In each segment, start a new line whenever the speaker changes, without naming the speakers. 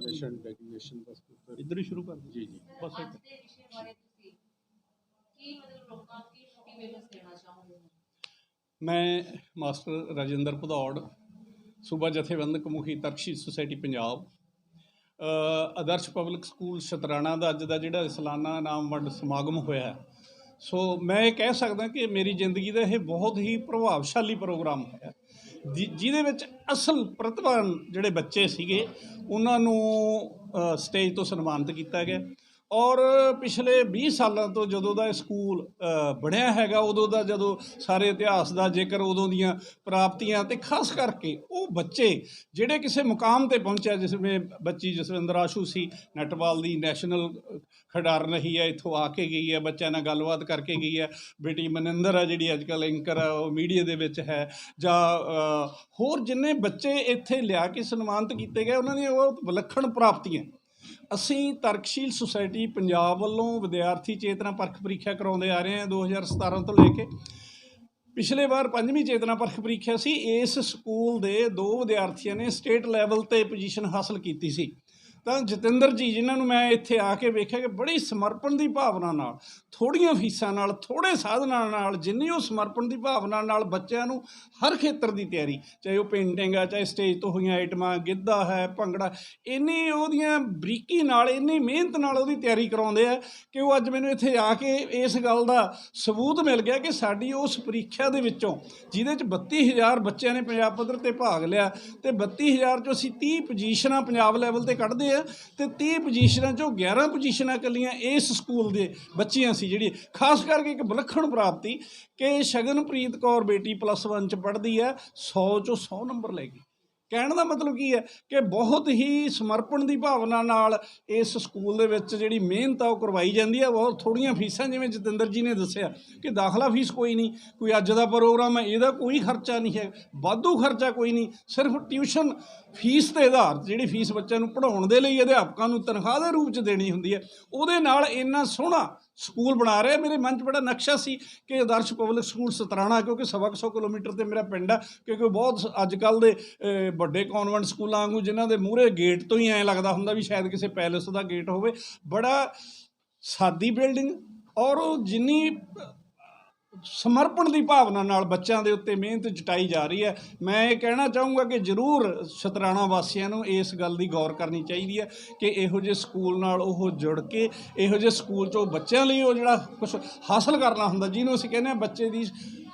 ਕਰ
ਨੈਸ਼ਨ ਡੈਗਨੇਸ਼ਨ ਦਾ ਸਕੂਲ
ਇੱਧਰ ਹੀ ਸ਼ੁਰੂ ਕਰ ਦਿਓ।
ਜੀ ਜੀ।
ਬਸ
ਅੱਜ
ਇੱਕ।
ਦੇ ਵਿਸ਼ੇ ਬਾਰੇ ਤੁਸੀਂ ਕੀ ਮਤਲਬ ਲੋਕਾਂ ਨੂੰ ਕੀ ਮੋਟੀਵੇਸ਼ਨ ਦੇਣਾ ਚਾਹੋਗੇ?
ਮੈਂ ਮਾਸਟਰ ਰਾਜਿੰਦਰ ਭਦੌੜ ਸੂਬਾ ਜਥੇਬੰਦਕ ਮੁਖੀ ਤਰਕਸ਼ੀਲ ਸੁਸਾਇਟੀ ਪੰਜਾਬ ਅ, ਆਦਰਸ਼ ਪਬਲਿਕ ਸਕੂਲ ਸ਼ਤਰਾਣਾ ਦਾ ਅੱਜ ਦਾ ਜਿਹੜਾ ਸਾਲਾਨਾ ਇਨਾਮ ਵੰਡ ਸਮਾਗਮ ਹੋਇਆ ਹੈ। ਸੋ ਮੈਂ ਇਹ ਕਹਿ ਸਕਦਾ ਕਿ ਮੇਰੀ ਜ਼ਿੰਦਗੀ ਦਾ ਇਹ ਬਹੁਤ ਹੀ ਪ੍ਰਭਾਵਸ਼ਾਲੀ ਪ੍ਰੋਗਰਾਮ ਹੋਇਆ ਜਿ- ਜਿਹਦੇ ਵਿੱਚ ਅਸਲ ਪ੍ਰਤਿਭਾਨ ਜਿਹੜੇ ਬੱਚੇ ਸੀਗੇ ਉਹਨਾਂ ਨੂੰ ਸਟੇਜ ਤੋਂ ਸਨਮਾਨਿਤ ਕੀਤਾ ਗਿਆ। ਔਰ ਪਿਛਲੇ 20 ਸਾਲਾਂ ਤੋਂ ਜਦੋਂ ਦਾ ਇਹ ਸਕੂਲ ਬਣਿਆ ਹੈਗਾ, ਉਦੋਂ ਦਾ ਜਦੋਂ ਸਾਰੇ ਇਤਿਹਾਸ ਦਾ ਜੇਕਰ ਉਦੋਂ ਦੀਆਂ ਪ੍ਰਾਪਤੀਆਂ ਤੇ ਖਾਸ ਕਰਕੇ ਉਹ ਬੱਚੇ ਜਿਹੜੇ ਕਿਸੇ ਮੁਕਾਮ ਤੇ ਪਹੁੰਚਿਆ ਜਿਸ ਜਿਸਵੇਂ ਬੱਚੀ ਜਸਵਿੰਦਰ ਆਸ਼ੂ ਸੀ ਨੈਟਬਾਲ ਦੀ ਨੈਸ਼ਨਲ ਖਿਡਾਰਨ ਰਹੀ ਹੈ, ਇੱਥੋਂ ਆ ਕੇ ਗਈ ਹੈ, ਬੱਚਿਆਂ ਨਾਲ ਗੱਲਬਾਤ ਕਰਕੇ ਗਈ ਹੈ, ਬੇਟੀ ਮਨਿੰਦਰ ਹੈ ਜਿਹੜੀ ਅੱਜ ਕੱਲ੍ਹ ਐਂਕਰ ਹੈ, ਉਹ ਮੀਡੀਆ ਦੇ ਵਿੱਚ ਹੈ, ਜਾਂ ਹੋਰ ਜਿੰਨੇ ਬੱਚੇ ਇੱਥੇ ਲਿਆ ਕੇ ਸਨਮਾਨਿਤ ਕੀਤੇ ਗਏ, ਉਹਨਾਂ ਦੀਆਂ ਉਹ ਵਿਲੱਖਣ ਪ੍ਰਾਪਤੀਆਂ। ਅਸੀਂ ਤਰਕਸ਼ੀਲ ਸੁਸਾਇਟੀ ਪੰਜਾਬ ਵੱਲੋਂ ਵਿਦਿਆਰਥੀ ਚੇਤਨਾ ਪਰਖ ਪ੍ਰੀਖਿਆ ਕਰਾਉਂਦੇ ਆ ਰਹੇ ਹਾਂ 2017 ਤੋਂ ਲੈ ਕੇ ਪਿਛਲੇ ਵਾਰ ਪੰਜਵੀਂ ਚੇਤਨਾ ਪਰਖ ਪ੍ਰੀਖਿਆ ਸੀ। ਇਸ ਸਕੂਲ ਦੇ ਦੋ ਵਿਦਿਆਰਥੀਆਂ ਨੇ ਸਟੇਟ ਲੈਵਲ ਤੇ ਪੋਜੀਸ਼ਨ ਹਾਸਲ ਕੀਤੀ ਸੀ। ਤਾਂ ਜਤਿੰਦਰ ਜੀ, ਜਿਨ੍ਹਾਂ ਨੂੰ ਮੈਂ ਇੱਥੇ ਆ ਕੇ ਵੇਖਿਆ ਕਿ ਬੜੀ ਸਮਰਪਣ ਦੀ ਭਾਵਨਾ ਨਾਲ ਥੋੜੀਆਂ ਫੀਸਾਂ ਨਾਲ ਥੋੜੇ ਸਾਧਨਾਂ ਨਾਲ, ਜਿੰਨੀ ਉਹ ਸਮਰਪਣ ਦੀ ਭਾਵਨਾ ਨਾਲ ਬੱਚਿਆਂ ਨੂੰ ਹਰ ਖੇਤਰ ਦੀ ਤਿਆਰੀ, ਚਾਹੇ ਉਹ ਪੇਂਟਿੰਗ ਆ, ਚਾਹੇ ਸਟੇਜ ਤੋਂ ਹੋਈਆਂ ਆਈਟਮਾਂ, ਗਿੱਧਾ ਹੈ, ਭੰਗੜਾ, ਇੰਨੀ ਉਹਦੀਆਂ ਬਰੀਕੀ ਨਾਲ, ਇੰਨੀ ਮਿਹਨਤ ਨਾਲ ਉਹਦੀ ਤਿਆਰੀ ਕਰਾਉਂਦੇ ਆ ਕਿ ਉਹ ਅੱਜ ਮੈਨੂੰ ਇੱਥੇ ਆ ਕੇ ਇਸ ਗੱਲ ਦਾ ਸਬੂਤ ਮਿਲ ਗਿਆ ਕਿ ਸਾਡੀ ਉਸ ਪ੍ਰੀਖਿਆ ਦੇ ਵਿੱਚੋਂ, ਜਿਹਦੇ ਚ 32000 ਬੱਚਿਆਂ ਨੇ ਪੰਜਾਬ ਪੱਧਰ ਤੇ ਭਾਗ ਲਿਆ ਤੇ 32000 ਚੋਂ ਅਸੀਂ 30 ਪੋਜੀਸ਼ਨਾਂ ਪੰਜਾਬ ਲੈਵਲ ਤੇ ਕੱਢਦੇ ਆ ਤੇ 30 ਪੋਜੀਸ਼ਨਾਂ ਚੋਂ 11 ਪੋਜੀਸ਼ਨਾਂ ਇਕੱਲੀਆਂ ਇਸ ਸਕੂਲ ਦੇ ਬੱਚੀਆਂ ਸੀ ਜਿਹੜੀ, ਖਾਸ ਕਰਕੇ ਇੱਕ ਵਿਲੱਖਣ ਪ੍ਰਾਪਤੀ ਕਿ ਸ਼ਗਨਪ੍ਰੀਤ ਕੌਰ ਬੇਟੀ ਪਲੱਸ 1 ਚ ਪੜ੍ਹਦੀ ਹੈ 100 ਚੋਂ 100 ਨੰਬਰ ਲੈ ਗਈ। ਕਹਿਣ ਦਾ ਮਤਲਬ ਕੀ ਹੈ ਕਿ ਬਹੁਤ ਹੀ ਸਮਰਪਣ ਦੀ ਭਾਵਨਾ ਨਾਲ ਇਸ ਸਕੂਲ ਦੇ ਵਿੱਚ ਜਿਹੜੀ ਮਿਹਨਤ ਆ ਉਹ ਕਰਵਾਈ ਜਾਂਦੀ ਹੈ ਬਹੁਤ ਥੋੜੀਆਂ ਫੀਸਾਂ, ਜਿਵੇਂ ਜਤਿੰਦਰ ਜੀ ਨੇ ਦੱਸਿਆ ਕਿ ਦਾਖਲਾ ਫੀਸ ਕੋਈ ਨਹੀਂ, ਕੋਈ ਅੱਜ ਦਾ ਪ੍ਰੋਗਰਾਮ ਹੈ, ਇਹਦਾ ਕੋਈ ਖਰਚਾ ਨਹੀਂ ਹੈ, ਵਾਧੂ ਖਰਚਾ ਕੋਈ ਨਹੀਂ, ਸਿਰਫ ਟਿਊਸ਼ਨ ਫੀਸ ਦੇ ਆਧਾਰ ਜਿਹੜੀ ਫੀਸ ਬੱਚਿਆਂ ਨੂੰ ਪੜ੍ਹਾਉਣ ਦੇ ਲਈ ਅਧਿਆਪਕਾਂ ਨੂੰ ਤਨਖਾਹ ਦੇ ਰੂਪ ਚ ਦੇਣੀ ਹੁੰਦੀ ਹੈ। ਉਹਦੇ ਨਾਲ ਇੰਨਾ ਸੋਹਣਾ ਸਕੂਲ ਬਣਾ ਰਿਹਾ। ਮੇਰੇ ਮਨ 'ਚ ਬੜਾ ਨਕਸ਼ਾ ਸੀ ਕਿ ਆਦਰਸ਼ ਪਬਲਿਕ ਸਕੂਲ ਸਤਰਾਣਾ, ਕਿਉਂਕਿ ਸਵਾ ਕੁ ਸੌ ਕਿਲੋਮੀਟਰ ਤੇ ਮੇਰਾ ਪਿੰਡ ਆ, ਕਿਉਂਕਿ ਬਹੁਤ ਅੱਜ ਕੱਲ ਦੇ ਵੱਡੇ ਕਨਵੈਂਟ ਸਕੂਲਾਂ ਵਾਂਗੂ ਜਿਨ੍ਹਾਂ ਦੇ ਮੂਹਰੇ ਗੇਟ ਤੋਂ ਹੀ ਐਂ ਲੱਗਦਾ ਹੁੰਦਾ ਵੀ ਸ਼ਾਇਦ ਕਿਸੇ ਪੈਲੇਸ ਦਾ ਗੇਟ ਹੋਵੇ। ਬੜਾ ਸਾਦੀ ਬਿਲਡਿੰਗ ਔਰ ਉਹ ਜਿੰਨੀ ਸਮਰਪਣ ਦੀ ਭਾਵਨਾ ਨਾਲ ਬੱਚਿਆਂ ਦੇ ਉੱਤੇ ਮਿਹਨਤ ਜਟਾਈ ਜਾ ਰਹੀ ਹੈ। ਮੈਂ ਇਹ ਕਹਿਣਾ ਚਾਹੂੰਗਾ ਕਿ ਜ਼ਰੂਰ ਸ਼ਤਰਾਣਾ ਵਾਸੀਆਂ ਨੂੰ ਇਸ ਗੱਲ ਦੀ ਗੌਰ ਕਰਨੀ ਚਾਹੀਦੀ ਹੈ ਕਿ ਇਹੋ ਜਿਹੇ ਸਕੂਲ ਨਾਲ ਉਹ ਜੁੜ ਕੇ, ਇਹੋ ਜਿਹੇ ਸਕੂਲ 'ਚੋਂ ਬੱਚਿਆਂ ਲਈ ਉਹ ਜਿਹੜਾ ਕੁਝ ਹਾਸਲ ਕਰਨਾ ਹੁੰਦਾ, ਜਿਹਨੂੰ ਅਸੀਂ ਕਹਿੰਦੇ ਹਾਂ ਬੱਚੇ ਦੀ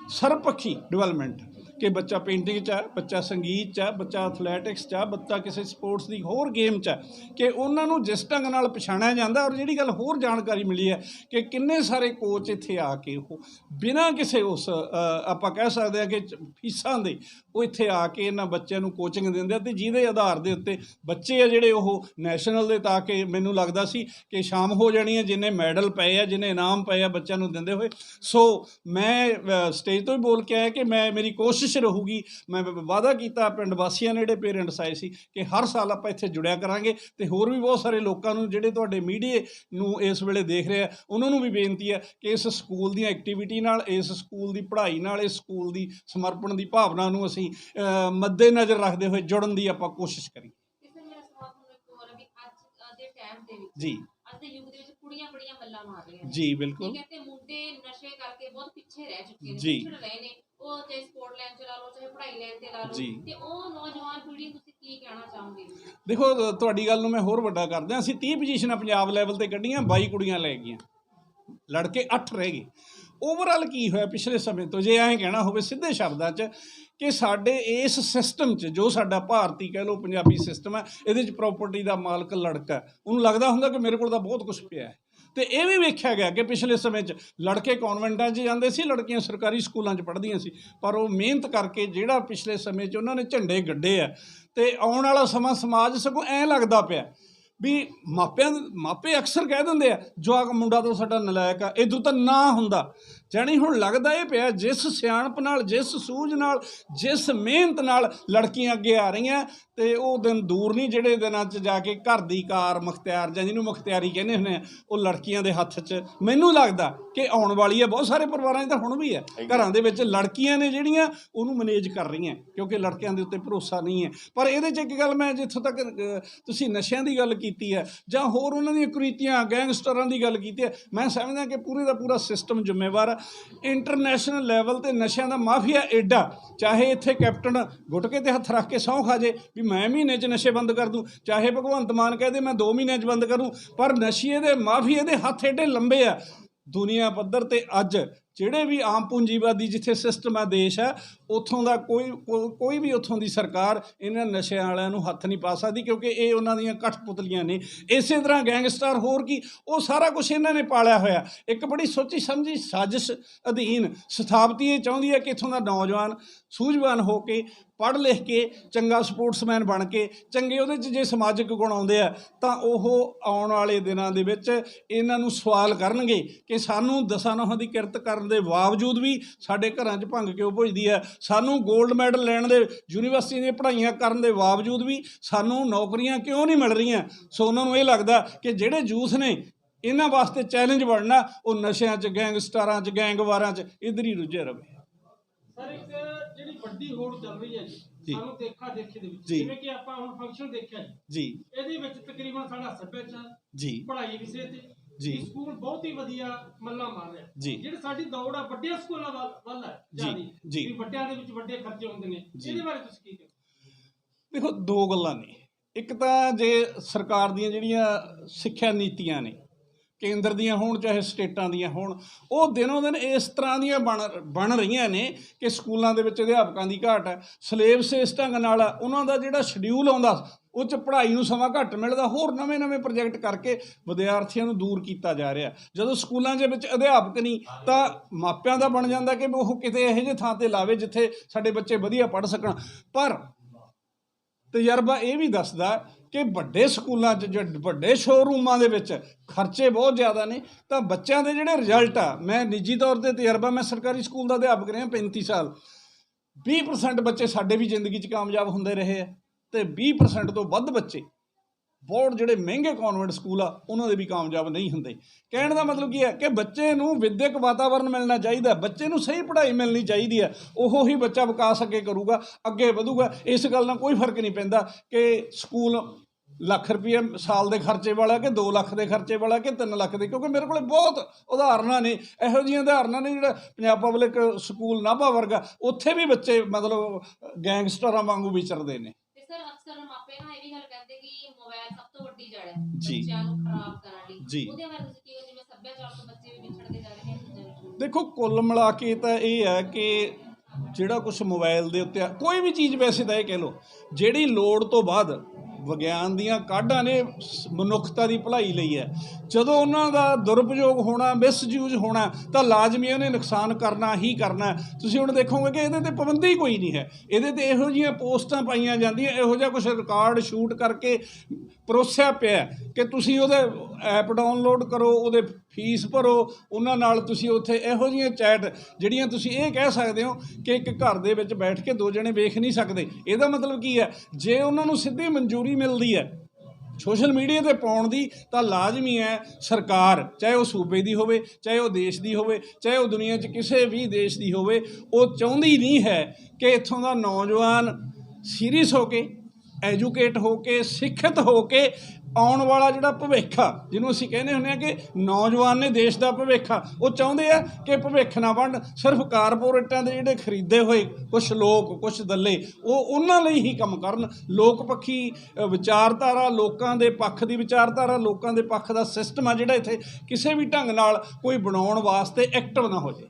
ਸਰਵਪੱਖੀ ਡਿਵੈਲਪਮੈਂਟ ਕਿ ਬੱਚਾ ਪੇਂਟਿੰਗ 'ਚ ਆ, ਬੱਚਾ ਸੰਗੀਤ 'ਚ ਆ, ਬੱਚਾ ਐਥਲੈਟਿਕਸ 'ਚ ਆ, ਬੱਚਾ ਕਿਸੇ ਸਪੋਰਟਸ ਦੀ ਹੋਰ ਗੇਮ 'ਚ ਹੈ ਕਿ ਉਹਨਾਂ ਨੂੰ ਜਿਸ ਢੰਗ ਨਾਲ ਪਛਾਣਿਆ ਜਾਂਦਾ ਔਰ ਜਿਹੜੀ ਗੱਲ ਹੋਰ ਜਾਣਕਾਰੀ ਮਿਲੀ ਹੈ ਕਿ ਕਿੰਨੇ ਸਾਰੇ ਕੋਚ ਇੱਥੇ ਆ ਕੇ ਉਹ ਬਿਨਾਂ ਕਿਸੇ ਉਸ ਆਪਾਂ ਕਹਿ ਸਕਦੇ ਹਾਂ ਕਿ ਫੀਸਾਂ ਦੇ ਉਹ ਇੱਥੇ ਆ ਕੇ ਇਹਨਾਂ ਬੱਚਿਆਂ ਨੂੰ ਕੋਚਿੰਗ ਦਿੰਦੇ ਆ ਤੇ ਜਿਹਦੇ ਆਧਾਰ ਦੇ ਉੱਤੇ ਬੱਚੇ ਆ ਜਿਹੜੇ ਉਹ ਨੈਸ਼ਨਲ ਦੇ ਤਾਂ ਕਿ ਮੈਨੂੰ ਲੱਗਦਾ ਸੀ ਕਿ ਸ਼ਾਮ ਹੋ ਜਾਣੀ ਹੈ, ਜਿੰਨੇ ਮੈਡਲ ਪਏ ਆ, ਜਿੰਨੇ ਇਨਾਮ ਪਏ ਆ ਬੱਚਿਆਂ ਨੂੰ ਦਿੰਦੇ ਹੋਏ। ਸੋ ਮੈਂ ਸਟੇਜ ਤੋਂ ਹੀ ਬੋਲ ਕੇ ਆਇਆ ਕਿ ਮੈਂ, ਮੇਰੀ ਕੋਸ਼ਿਸ਼ ਰਹੂਗੀ। ਮੈਂ ਵਾਅਦਾ ਕੀਤਾ ਪਿੰਡ ਵਾਸੀਆਂ ਨੇ ਜਿਹੜੇ ਪੇਰੈਂਟਸ ਆਏ ਸੀ ਕਿ ਹਰ ਸਾਲ ਆਪਾਂ ਇੱਥੇ ਜੁੜਿਆ ਕਰਾਂਗੇ ਤੇ ਹੋਰ ਵੀ ਬਹੁਤ ਸਾਰੇ ਲੋਕਾਂ ਨੂੰ ਜਿਹੜੇ ਤੁਹਾਡੇ ਮੀਡੀਆ ਨੂੰ ਇਸ ਵੇਲੇ ਦੇਖ ਰਹੇ ਆ ਉਹਨਾਂ ਨੂੰ ਵੀ ਬੇਨਤੀ ਹੈ ਕਿ ਇਸ ਸਕੂਲ ਦੀਆਂ ਐਕਟੀਵਿਟੀ ਨਾਲ ਇਸ ਸਕੂਲ ਦੀ ਪੜ੍ਹਾਈ ਨਾਲ ਇਸ ਸਕੂਲ ਦੀ ਸਮਰਪਣ ਦੀ ਭਾਵਨਾ ਨੂੰ ਅਸੀਂ ਅ, ਮੱਦੇਨਜ਼ਰ ਰੱਖਦੇ ਹੋਏ ਜੁੜਨ ਦੀ ਆਪਾਂ ਕੋਸ਼ਿਸ਼ ਕਰੀਏ। ਜੀ।
ਅੱਜ ਦੇ ਯੁੱਗ ਦੇ ਵਿੱਚ ਕੁੜੀਆਂ ਬੜੀਆਂ ਮੱਲਾਂ ਮਾਰ ਰਹੀਆਂ ਨੇ।
ਜੀ ਬਿਲਕੁਲ।
ਠੀਕ ਹੈ ਤੇ ਮੁੰਡੇ ਨਸ਼ੇ ਕਰਕੇ ਬਹੁਤ ਪਿੱਛੇ ਰਹਿ ਚੁੱਕੇ ਨੇ
ਜੀ।
ਪਿਛੜ ਰਹੇ ਨੇ। ਉਹ ਚਾਹੇ ਸਪੋਰਟ ਲਾਈਨ ਚ ਲਾ ਲਓ ਚਾਹੇ ਪੜ੍ਹਾਈ ਲਾਈਨ ਤੇ ਲਾ ਲਓ
ਜੀ।
ਤੇ ਉਹ ਨੌਜਵਾਨ ਪੀੜ੍ਹੀ ਨੂੰ ਤੁਸੀਂ ਕੀ ਕਹਿਣਾ ਚਾਹੋਗੇ?
ਦੇਖੋ ਅ, ਤੁਹਾਡੀ ਗੱਲ ਨੂੰ ਮੈਂ ਹੋਰ ਵੱਡਾ ਕਰਦਾ ਅਸੀਂ 30 ਪੋਜੀਸ਼ਨਾਂ ਪੰਜਾਬ ਲੈਵਲ ਤੇ ਕੱਢੀਆਂ 22 ਕੁੜੀਆਂ ਲੈ ਗਈਆਂ। ਲੜਕੇ 8 ਰਹਿ ਗਏ। ਓਵਰਆਲ ਕੀ ਹੋਇਆ ਪਿਛਲੇ ਸਮੇਂ ਤੋਂ? ਜੇ ਐਂ ਕਹਿਣਾ ਹੋਵੇ ਸਿੱਧੇ ਸ਼ਬਦਾਂ 'ਚ ਕਿ ਸਾਡੇ ਇਸ ਸਿਸਟਮ 'ਚ ਜੋ ਸਾਡਾ ਭਾਰਤੀ ਕਹਿ ਲਓ ਪੰਜਾਬੀ ਸਿਸਟਮ ਹੈ, ਇਹਦੇ 'ਚ ਪ੍ਰਾਪਰਟੀ ਦਾ ਮਾਲਕ ਲੜਕਾ ਉਹਨੂੰ ਲੱਗਦਾ ਹੁੰਦਾ ਕਿ ਮੇਰੇ ਕੋਲ ਤਾਂ ਬਹੁਤ ਕੁਝ ਪਿਆ ਹੈ। ਤੇ ਇਹ ਵੀ ਵੇਖਿਆ ਗਿਆ ਕਿ ਪਿਛਲੇ ਸਮੇਂ 'ਚ ਲੜਕੇ ਕਨਵੈਂਟਾਂ 'ਚ ਜਾਂਦੇ ਸੀ, ਲੜਕੀਆਂ ਸਰਕਾਰੀ ਸਕੂਲਾਂ 'ਚ ਪੜ੍ਹਦੀਆਂ ਸੀ। ਪਰ ਉਹ ਮਿਹਨਤ ਕਰਕੇ ਜਿਹੜਾ ਪਿਛਲੇ ਸਮੇਂ 'ਚ ਉਹਨਾਂ ਨੇ ਝੰਡੇ ਗੱਡੇ ਆ, ਤੇ ਆਉਣ ਵਾਲਾ ਸਮਾਂ ਸਮਾਜ ਸਗੋਂ ਐਂ ਲੱਗਦਾ ਪਿਆ ਵੀ ਮਾਪਿਆਂ ਮਾਪੇ ਅਕਸਰ ਕਹਿ ਦਿੰਦੇ ਆ, ਜਵਾਕ ਮੁੰਡਾ ਤਾਂ ਸਾਡਾ ਨਲਾਇਕ ਆ ਇਦੋਂ ਤਾਂ ਨਾ ਹੁੰਦਾ। ਜਾਣੀ ਹੁਣ ਲੱਗਦਾ ਇਹ ਪਿਆ ਜਿਸ ਸਿਆਣਪ ਨਾਲ ਜਿਸ ਸੂਝ ਨਾਲ ਜਿਸ ਮਿਹਨਤ ਨਾਲ ਲੜਕੀਆਂ ਅੱਗੇ ਆ ਰਹੀਆਂ ਤੇ ਉਹ ਦਿਨ ਦੂਰ ਨਹੀਂ ਜਿਹੜੇ ਦਿਨਾਂ 'ਚ ਜਾ ਕੇ ਘਰ ਦੀ ਕਾਰ ਮੁਖਤਿਆਰ ਜਾਂ ਜਿਹਨੂੰ ਮੁਖਤਿਆਰੀ ਕਹਿੰਦੇ ਹੁੰਦੇ ਆ ਉਹ ਲੜਕੀਆਂ ਦੇ ਹੱਥ 'ਚ ਮੈਨੂੰ ਲੱਗਦਾ ਕਿ ਆਉਣ ਵਾਲੀ ਹੈ ਬਹੁਤ ਸਾਰੇ ਪਰਿਵਾਰਾਂ 'ਚ ਤਾਂ ਹੁਣ ਵੀ ਹੈ ਘਰਾਂ ਦੇ ਵਿੱਚ ਲੜਕੀਆਂ ਨੇ ਜਿਹੜੀਆਂ ਉਹਨੂੰ ਮੈਨੇਜ ਕਰ ਰਹੀਆਂ ਕਿਉਂਕਿ ਲੜਕਿਆਂ ਦੇ ਉੱਤੇ ਭਰੋਸਾ ਨਹੀਂ ਹੈ। ਪਰ ਇਹਦੇ 'ਚ ਇੱਕ ਗੱਲ ਮੈਂ ਜਿੱਥੋਂ ਤੱਕ ਤੁਸੀਂ ਨਸ਼ਿਆਂ ਦੀ ਗੱਲ ਕੀਤੀ ਹੈ ਜਾਂ ਹੋਰ ਉਹਨਾਂ ਦੀਆਂ ਕੁਰੀਤੀਆਂ ਗੈਂਗਸਟਰਾਂ ਦੀ ਗੱਲ ਕੀਤੀ ਹੈ ਮੈਂ ਸਮਝਦਾ ਕਿ ਪੂਰੇ ਦਾ ਪੂਰਾ ਸਿਸਟਮ ਜ਼ਿੰਮੇਵਾਰ ਹੈ ਇੰਟਰਨੈਸ਼ਨਲ ਲੈਵਲ ਤੇ ਨਸ਼ਿਆਂ ਦਾ ਮਾਫੀਆ ਐਡਾ ਚਾਹੇ ਇੱਥੇ ਕੈਪਟਨ ਗੁਟਕੇ ਤੇ ਹੱਥ ਰੱਖ ਕੇ ਸਹੁੰ ਖਾ ਜੇ, ਵੀ ਮੈਂ ਮਹੀਨੇ 'ਚ ਨਸ਼ੇ ਬੰਦ ਕਰ ਦੂੰ, ਚਾਹੇ ਭਗਵੰਤ ਮਾਨ ਕਹਦੇ ਮੈਂ 2 ਮਹੀਨਿਆਂ 'ਚ ਬੰਦ ਕਰੂੰ, ਪਰ ਨਸ਼ੀਏ ਦੇ ਮਾਫੀਏ ਦੇ ਹੱਥ ਐਡੇ ਲੰਬੇ ਆ। ਦੁਨੀਆ ਪੱਧਰ ਤੇ ਅੱਜ ਜਿਹੜੇ ਵੀ ਆਮ ਪੂੰਜੀਵਾਦੀ ਜਿੱਥੇ ਸਿਸਟਮ ਆ ਦੇਸ਼ ਹੈ ਉੱਥੋਂ ਦਾ ਕੋਈ ਕੋ- ਕੋਈ ਵੀ ਉੱਥੋਂ ਦੀ ਸਰਕਾਰ ਇਹਨਾਂ ਨਸ਼ਿਆਂ ਵਾਲਿਆਂ ਨੂੰ ਹੱਥ ਨਹੀਂ ਪਾ ਸਕਦੀ ਕਿਉਂਕਿ ਇਹ ਉਹਨਾਂ ਦੀਆਂ ਕਠਪੁਤਲੀਆਂ ਨੇ। ਇਸੇ ਤਰ੍ਹਾਂ ਗੈਂਗਸਟਰ ਹੋਰ ਕੀ, ਉਹ ਸਾਰਾ ਕੁਝ ਇਹਨਾਂ ਨੇ ਪਾਲਿਆ ਹੋਇਆ। ਇੱਕ ਬੜੀ ਸੋਚੀ ਸਮਝੀ ਸਾਜ਼ਿਸ਼ ਅਧੀਨ ਸਥਾਪਤੀ ਇਹ ਚਾਹੁੰਦੀ ਹੈ ਕਿ ਇੱਥੋਂ ਦਾ ਨੌਜਵਾਨ ਸੂਝਵਾਨ ਹੋ ਕੇ ਪੜ੍ਹ ਲਿਖ ਕੇ ਚੰਗਾ ਸਪੋਰਟਸਮੈਨ ਬਣ ਕੇ ਚੰਗੇ ਉਹਦੇ 'ਚ ਜੇ ਸਮਾਜਿਕ ਗੁਣ ਆਉਂਦੇ ਆ, ਤਾਂ ਉਹ ਆਉਣ ਵਾਲੇ ਦਿਨਾਂ ਦੇ ਵਿੱਚ ਇਹਨਾਂ ਨੂੰ ਸਵਾਲ ਕਰਨਗੇ ਕਿ ਸਾਨੂੰ ਦਸਾਂ ਨੌਹਾਂ ਦੀ ਕਿਰਤ ਕਰਨ ਦੇ ਬਾਵਜੂਦ ਵੀ ਸਾਡੇ ਘਰਾਂ 'ਚ ਭੰਗ ਕਿਉਂ ਭੁੱਜਦੀ ਹੈ? ਸਾਨੂੰ 골ਡ ਮੈਡਲ ਲੈਣ ਦੇ ਯੂਨੀਵਰਸਿਟੀ ਦੀਆਂ ਪੜ੍ਹਾਈਆਂ ਕਰਨ ਦੇ ਬਾਵਜੂਦ ਵੀ ਸਾਨੂੰ ਨੌਕਰੀਆਂ ਕਿਉਂ ਨਹੀਂ ਮਿਲ ਰਹੀਆਂ? ਸੋ ਉਹਨਾਂ ਨੂੰ ਇਹ ਲੱਗਦਾ ਕਿ ਜਿਹੜੇ ਜੂਥ ਨੇ ਇਹਨਾਂ ਵਾਸਤੇ ਚੈਲੰਜ ਬਣਨਾ ਉਹ ਨਸ਼ਿਆਂ 'ਚ ਗੈਂਗਸਟਰਾਂ 'ਚ ਗੈਂਗਵਾਰਾਂ 'ਚ ਇਧਰ ਹੀ ਰੁੱਝੇ ਰਵੇ।
ਸਰ ਇੱਕ ਜਿਹੜੀ ਵੱਡੀ ਹੋੜ ਚੱਲ ਰਹੀ ਹੈ
ਜੀ।
ਜੀ। ਸਾਨੂੰ ਦੇਖਾ ਦੇਖੇ ਦੇ ਵਿੱਚ
ਜੀ।
ਜਿਵੇਂ ਕਿ ਆਪਾਂ ਹੁਣ ਫੰਕਸ਼ਨ ਦੇਖਿਆ ਜੀ।
ਜੀ।
ਇਹਦੇ ਵਿੱਚ ਤਕਰੀਬਨ ਸਾਡਾ ਸੱਭਿਆਚਾਰ
ਜੀ।
ਪੜ੍ਹਾਈ ਵਿਸ਼ੇ ਤੇ
ਜੀ।
ਸਕੂਲ ਬਹੁਤ ਹੀ ਵਧੀਆ ਮੱਲਾ ਮਾਰ ਰਿਹਾ
ਜੀ।
ਜਿਹੜੀ ਸਾਡੀ ਦੌੜ ਆ ਵੱਡੇ ਸਕੂਲਾਂ ਵੱਲ ਵੱਲ ਹੈ
ਜੀ,
ਜ਼ਿਆਦੀ
ਜੀ।
ਵੀ ਵੱਡਿਆਂ ਦੇ ਵਿੱਚ ਵੱਡੇ ਖਰਚੇ ਹੁੰਦੇ ਨੇ
ਜੀ।
ਇਹਦੇ ਬਾਰੇ ਤੁਸੀਂ ਕੀ ਕਹਿੰਦੇ
ਦੇਖੋ ਦੋ ਗੱਲਾਂ ਨੇ ਇੱਕ ਤਾਂ ਜੇ ਸਰਕਾਰ ਦੀਆਂ ਜਿਹੜੀਆਂ ਸਿੱਖਿਆ ਨੀਤੀਆਂ ਨੇ ਕੇਂਦਰ ਦੀਆਂ ਹੋਣ ਚਾਹੇ ਸਟੇਟਾਂ ਦੀਆਂ ਹੋਣ ਉਹ ਦਿਨੋਂ ਦਿਨ ਇਸ ਤਰ੍ਹਾਂ ਦੀਆਂ ਬਣ ਬਣ ਰਹੀਆਂ ਨੇ ਕਿ ਸਕੂਲਾਂ ਦੇ ਵਿੱਚ ਅਧਿਆਪਕਾਂ ਦੀ ਘਾਟ ਹੈ ਸਿਲੇਬਸ ਇਸ ਢੰਗ ਨਾਲ ਆ, ਉਹਨਾਂ ਦਾ ਜਿਹੜਾ ਸ਼ਡਿਊਲ ਆਉਂਦਾ ਉਹ ਚ ਪੜ੍ਹਾਈ ਨੂੰ ਸਮਾਂ ਘੱਟ ਮਿਲਦਾ, ਹੋਰ ਨਵੇਂ-ਨਵੇਂ ਪ੍ਰੋਜੈਕਟ ਕਰਕੇ ਵਿਦਿਆਰਥੀਆਂ ਨੂੰ ਦੂਰ ਕੀਤਾ ਜਾ ਰਿਹਾ। ਜਦੋਂ ਸਕੂਲਾਂ ਦੇ ਵਿੱਚ ਅਧਿਆਪਕ ਨਹੀਂ, ਤਾਂ ਮਾਪਿਆਂ ਦਾ ਬਣ ਜਾਂਦਾ ਕਿ ਉਹ ਕਿਤੇ ਇਹੋ ਜਿਹੇ ਥਾਂ ਤੇ ਲਾਵੇ ਜਿੱਥੇ ਸਾਡੇ ਬੱਚੇ ਵਧੀਆ ਪੜ੍ਹ ਸਕਣ। ਪਰ ਤਜਰਬਾ ਇਹ ਵੀ ਦੱਸਦਾ ਕਿ ਵੱਡੇ ਸਕੂਲਾਂ 'ਚ ਜਿਹੜੇ ਵੱਡੇ ਸ਼ੋਰੂਮਾਂ ਦੇ ਵਿੱਚ ਖਰਚੇ ਬਹੁਤ ਜ਼ਿਆਦਾ ਨੇ, ਤਾਂ ਬੱਚਿਆਂ ਦੇ ਜਿਹੜੇ ਰਿਜ਼ਲਟ ਆ, ਮੈਂ ਨਿੱਜੀ ਤੌਰ ਤੇ ਤਜਰਬਾ, ਮੈਂ ਸਰਕਾਰੀ ਸਕੂਲ ਦਾ ਅਧਿਆਪਕ ਰਿਹਾ 35 ਸਾਲ 20% ਬੱਚੇ ਸਾਡੇ ਵੀ ਜ਼ਿੰਦਗੀ 'ਚ ਕਾਮਯਾਬ ਹੁੰਦੇ ਰਹੇ ਆ। ਤੇ 20% ਤੋਂ ਵੱਧ ਬੱਚੇ ਬਹੁਤ ਜਿਹੜੇ ਮਹਿੰਗੇ ਕਨਵੈਂਟ ਸਕੂਲ ਆ, ਉਹਨਾਂ ਦੇ ਵੀ ਕਾਮਯਾਬ ਨਹੀਂ ਹੁੰਦੇ। ਕਹਿਣ ਦਾ ਮਤਲਬ ਕੀ ਹੈ ਕਿ ਬੱਚੇ ਨੂੰ ਵਿਦਿਅਕ ਵਾਤਾਵਰਣ ਮਿਲਣਾ ਚਾਹੀਦਾ ਬੱਚੇ ਨੂੰ ਸਹੀ ਪੜ੍ਹਾਈ ਮਿਲਣੀ ਚਾਹੀਦੀ ਹੈ, ਉਹੋ ਹੀ ਬੱਚਾ ਵਿਕਾਸ ਅੱਗੇ ਕਰੂਗਾ, ਅੱਗੇ ਵਧੂਗਾ, ਇਸ ਗੱਲ ਨਾਲ ਕੋਈ ਫ਼ਰਕ ਨਹੀਂ ਪੈਂਦਾ ਕਿ ਸਕੂਲ ਲੱਖ ਰੁਪਏ ਸਾਲ ਦੇ ਖਰਚੇ ਵਾਲਾ ਕਿ 2 ਲੱਖ ਦੇ ਖਰਚੇ ਵਾਲਾ ਕਿ 3 ਲੱਖ ਦੇ, ਕਿਉਂਕਿ ਮੇਰੇ ਕੋਲੇ ਬਹੁਤ ਉਦਾਹਰਨਾਂ ਨੇ, ਇਹੋ ਜਿਹੀਆਂ ਉਦਾਹਰਨਾਂ ਨੇ ਜਿਹੜਾ ਪੰਜਾਬ ਪਬਲਿਕ ਸਕੂਲ ਨਾਭਾ ਵਰਗਾ, ਉੱਥੇ ਵੀ ਬੱਚੇ ਮਤਲਬ ਗੈਂਗਸਟਰਾਂ ਵਾਂਗੂ ਵਿਚਰਦੇ ਨੇ।
ਅਕਸਰ ਮਾਪੇ ਨਾ ਇਹ ਵੀ ਗੱਲ ਕਹਿੰਦੇ ਕਿ ਮੋਬਾਈਲ ਸਭ ਤੋਂ ਵੱਡੀ ਜੜ ਹੈ
ਜੀ।
ਬੱਚਿਆਂ ਨੂੰ ਖਰਾਬ ਕਰਨ ਲਈ
ਜੀ।
ਉਹਦੇ ਬਾਰੇ ਤੁਸੀਂ ਕੀ ਜਿਵੇਂ ਸੱਭਿਆਚਾਰ ਤੋਂ ਬੱਚੇ ਵੀ ਵਿਛੜਦੇ ਜਾ ਰਹੇ ਨੇ ਦੂਜੇ ਵਿੱਚ
ਦੇਖੋ ਕੁੱਲ ਮਿਲਾ ਕੇ ਤਾਂ ਇਹ ਹੈ ਕਿ ਜਿਹੜਾ ਕੁਝ ਮੋਬਾਈਲ ਦੇ ਉੱਤੇ ਆ, ਕੋਈ ਵੀ ਚੀਜ਼ ਵੈਸੇ ਤਾਂ ਇਹ ਕਹਿ ਲਓ ਜਿਹੜੀ ਲੋੜ ਤੋਂ ਬਾਅਦ ਵਿਗਿਆਨ ਦੀਆਂ ਕਾਢਾਂ ਨੇ ਸ- ਮਨੁੱਖਤਾ ਦੀ ਭਲਾਈ ਲਈ ਹੈ। ਜਦੋਂ ਉਹਨਾਂ ਦਾ ਦੁਰਉਪਯੋਗ ਹੋਣਾ, ਮਿਸਯੂਜ਼ ਹੋਣਾ, ਤਾਂ ਲਾਜ਼ਮੀ ਉਹਨੇ ਨੁਕਸਾਨ ਕਰਨਾ ਹੀ ਕਰਨਾ ਤੁਸੀਂ ਹੁਣ ਦੇਖੋਗੇ ਕਿ ਇਹਦੇ ਤੇ ਪਾਬੰਦੀ ਕੋਈ ਨਹੀਂ ਹੈ। ਇਹਦੇ ਤੇ ਇਹੋ ਜਿਹੀਆਂ ਪੋਸਟਾਂ ਪਾਈਆਂ ਜਾਂਦੀਆਂ, ਇਹੋ ਜਿਹਾ ਕੁਝ ਰਿਕਾਰਡ ਸ਼ੂਟ ਕਰਕੇ ਪਰੋਸਿਆ ਪਿਆ ਕਿ ਤੁਸੀਂ ਉਹਦੇ ਐਪ ਡਾਊਨਲੋਡ ਕਰੋ, ਉਹਦੇ ਫੀਸ ਭਰੋ, ਉਹਨਾਂ ਨਾਲ ਤੁਸੀਂ ਉੱਥੇ ਇਹੋ ਜਿਹੀਆਂ ਚੈਟ ਜਿਹੜੀਆਂ ਤੁਸੀਂ ਇਹ ਕਹਿ ਸਕਦੇ ਹੋ ਕਿ ਇੱਕ ਘਰ ਦੇ ਵਿੱਚ ਬੈਠ ਕੇ ਦੋ ਜਣੇ ਵੇਖ ਨਹੀਂ ਸਕਦੇ। ਇਹਦਾ ਮਤਲਬ ਕੀ ਹੈ? ਜੇ ਉਹਨਾਂ ਨੂੰ ਸਿੱਧੀ ਮਨਜ਼ੂਰੀ ਮਿਲਦੀ ਹੈ ਸੋਸ਼ਲ ਮੀਡੀਆ ਤੇ ਪਾਉਣ ਦੀ, ਤਾਂ ਲਾਜ਼ਮੀ ਹੈ ਸਰਕਾਰ, ਚਾਹੇ ਉਹ ਸੂਬੇ ਦੀ ਹੋਵੇ, ਚਾਹੇ ਉਹ ਦੇਸ਼ ਦੀ ਹੋਵੇ, ਚਾਹੇ ਉਹ ਦੁਨੀਆ 'ਚ ਕਿਸੇ ਵੀ ਦੇਸ਼ ਦੀ ਹੋਵੇ, ਉਹ ਚਾਹੁੰਦੀ ਨਹੀਂ ਹੈ ਕਿ ਇੱਥੋਂ ਦਾ ਨੌਜਵਾਨ ਸੀਰੀਅਸ ਹੋ ਕੇ, ਐਜੂਕੇਟ ਹੋ ਕੇ, ਸਿੱਖਿਅਤ ਹੋ ਕੇ ਆਉਣ ਵਾਲਾ ਜਿਹੜਾ ਭਵਿੱਖ ਆ, ਜਿਹਨੂੰ ਅਸੀਂ ਕਹਿੰਦੇ ਹੁੰਦੇ ਆ ਕਿ ਨੌਜਵਾਨ ਨੇ ਦੇਸ਼ ਦਾ ਭਵਿੱਖ ਆ, ਉਹ ਚਾਹੁੰਦੇ ਆ ਕਿ ਭਵਿੱਖ ਨਾ ਬਣ ਸਿਰਫ ਕਾਰਪੋਰੇਟਾਂ ਦੇ ਜਿਹੜੇ ਖਰੀਦੇ ਹੋਏ ਕੁਝ ਲੋਕ ਕੁਝ ਦੱਲੇ, ਉਹ ਉਹਨਾਂ ਲਈ ਹੀ ਕੰਮ ਕਰਨ। ਲੋਕ ਪੱਖੀ ਵਿਚਾਰਧਾਰਾ ਲੋਕਾਂ ਦੇ ਪੱਖ ਦੀ ਵਿਚਾਰਧਾਰਾ, ਲੋਕਾਂ ਦੇ ਪੱਖ ਦਾ ਸਿਸਟਮ ਆ ਜਿਹੜਾ ਇੱਥੇ ਕਿਸੇ ਵੀ ਢੰਗ ਨਾਲ ਕੋਈ ਬਣਾਉਣ ਵਾਸਤੇ ਐਕਟਿਵ ਨਾ ਹੋ ਜਾਏ।